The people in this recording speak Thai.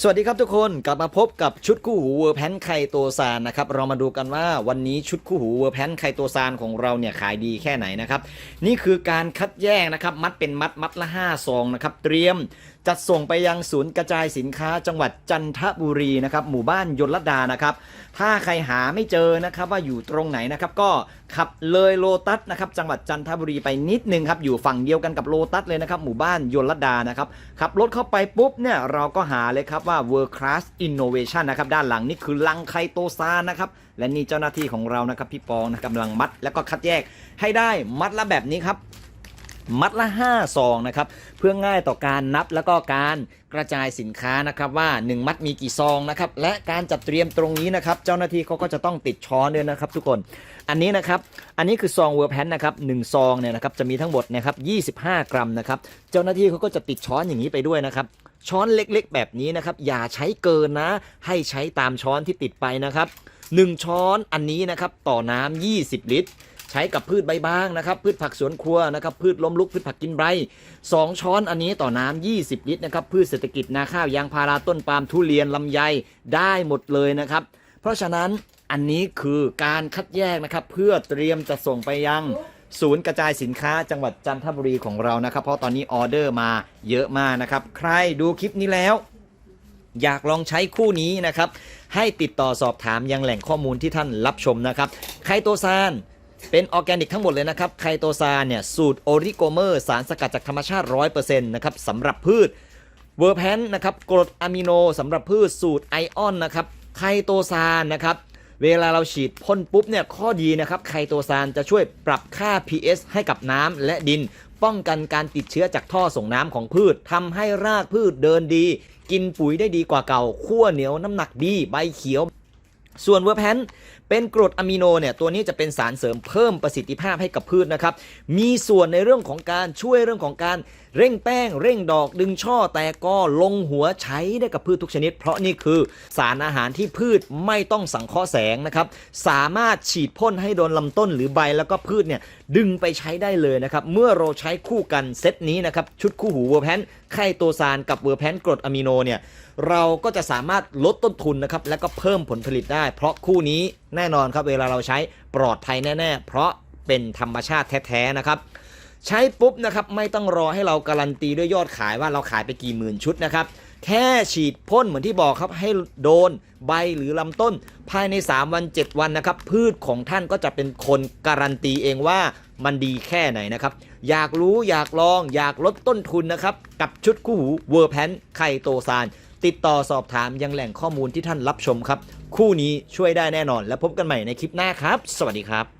สวัสดีครับทุกคนกลับมาพบกับชุดคู่หูเวอร์แพนไคโตซานนะครับเรามาดูกันว่าวันนี้ชุดคู่หูเวอร์แพนไคโตซานของเราเนี่ยขายดีแค่ไหนนะครับนี่คือการคัดแยกนะครับมัดเป็นมัดมัดละ5ซองนะครับเตรียมจัดส่งไปยังศูนย์กระจายสินค้าจังหวัดจันทบุรีนะครับหมู่บ้านยนลดานะครับถ้าใครหาไม่เจอนะครับว่าอยู่ตรงไหนนะครับก็ขับเลยโลตัสนะครับจังหวัดจันทบุรีไปนิดนึงครับอยู่ฝั่งเดียวกันกับโลตัสเลยนะครับหมู่บ้านยนลดานะครับขับรถเข้าไปปุ๊บเนี่ยเราก็หาเลยครับว่า World Class Innovation นะครับด้านหลังนี่คือลังไคโตซานนะครับและนี่เจ้าหน้าที่ของเรานะครับพี่ปองนะกำลังมัดแล้วก็คัดแยกให้ได้มัดละแบบนี้ครับมัดละ5ซองนะครับเพื่อง่ายต่อการนับแล้วก็การกระจายสินค้านะครับว่า 1 มัดมีกี่ซองนะครับและการจัดเตรียมตรงนี้นะครับเจ้าหน้าที่เขาก็จะต้องติดช้อนด้วยนะครับทุกคนอันนี้นะครับอันนี้คือซองเวอร์แพนนะครับหนึ่งซองเนี่ยนะครับจะมีทั้งหมดนะครับ25 กรัมนะครับเจ้าหน้าที่เขาก็จะติดช้อนอย่างนี้ไปด้วยนะครับ ช้อนเล็กๆ แบบนี้นะครับ อย่าใช้เกินนะ ให้ใช้ตามช้อนที่ติดไปนะครับหนึ่งช้อนอันนี้นะครับต่อน้ำ20 ลิตร ใช้กับพืชใบบ้างนะครับ พืชผักสวนครัวนะครับพืชล้มลุกพืชผักกินใบสองช้อนอันนี้ต่อน้ำ20 ลิตรนะครับพืชเศรษฐกิจนาข้าวยางพาราต้นปาล์มทุเรียนลำไยได้หมดเลยนะครับ เพราะฉะนั้นอันนี้คือการคัดแยกนะครับเพื่อเตรียมจะส่งไปยัง ศูนย์กระจายสินค้าจังหวัดจันทบุรีของเรานะครับ เพราะตอนนี้ออเดอร์มาเยอะมากนะครับ ใครดูคลิปนี้แล้ว อยากลองใช้คู่นี้นะครับ ให้ติดต่อสอบถามยังแหล่งข้อมูลที่ท่านรับชมนะครับไคโตซานเป็นออร์แกนิกทั้งหมดเลยนะครับไคโตซานเนี่ยสูตรโอริโกเมอร์สารสกัดจากธรรมชาติ 100%นะครับสำหรับพืชเวอร์แพนนะครับกรดอะมิโนสำหรับพืชสูตรไอออนนะครับไคโตซานนะครับ เวลาเราฉีดพ่นปุ๊บเนี่ยข้อดีนะครับไคโตซานจะช่วยปรับค่า pH ให้กับน้ำและดิน ป้องกันการติดเชื้อจากท่อส่งน้ำของพืชทำให้รากพืชเดินดี กินปุ๋ยได้ดีกว่าเก่าขั้วเหนียวน้ำหนักดี ใบเขียว ส่วนเวอร์แพนเป็นกรดอะมิโนเนี่ยตัวนี้จะเป็นสารเสริมเพิ่มประสิทธิภาพให้กับพืชนะครับ มีส่วนในเรื่องของการช่วยเรื่องของการเร่งแป้ง เร่งดอกดึงช่อแต่ก็ลงหัวใช้ได้กับพืชทุกชนิด เพราะนี่คือสารอาหารที่พืชไม่ต้องสังเคราะห์แสงนะครับ สามารถฉีดพ่นให้โดนลำต้นหรือใบแล้วก็พืชเนี่ยดึงไปใช้ได้เลยนะครับ เมื่อเราใช้คู่กันเซตนี้นะครับชุดคู่หูเวอร์แพนไคโตซานกับเวอร์แพนกรดอะมิโนเนี่ยเราก็จะสามารถลดต้นทุนนะครับแล้วก็เพิ่มผลผลิตได้เพราะคู่นี้แน่นอนครับเวลาเราใช้ปลอดภัยแน่ ๆ เพราะเป็นธรรมชาติแท้ๆนะครับ ใช้ปุ๊บนะครับไม่ต้องรอให้เราการันตีด้วยยอดขายว่าเราขายไปกี่หมื่นชุดนะครับแค่ฉีดพ่นเหมือนที่บอกครับให้โดนใบหรือลำต้น ภายใน 3 วัน 7 วันนะครับ พืชของท่านก็จะเป็นคนการันตีเองว่ามันดีแค่ไหนนะครับ อยากรู้อยากลองอยากลดต้นทุนนะครับ กับชุดคู่หูเวอร์แพนไคโตซาน ติดต่อสอบถามยังแหล่งข้อมูลที่ท่านรับชมครับ คู่นี้ช่วยได้แน่นอน และพบกันใหม่ในคลิปหน้าครับ สวัสดีครับ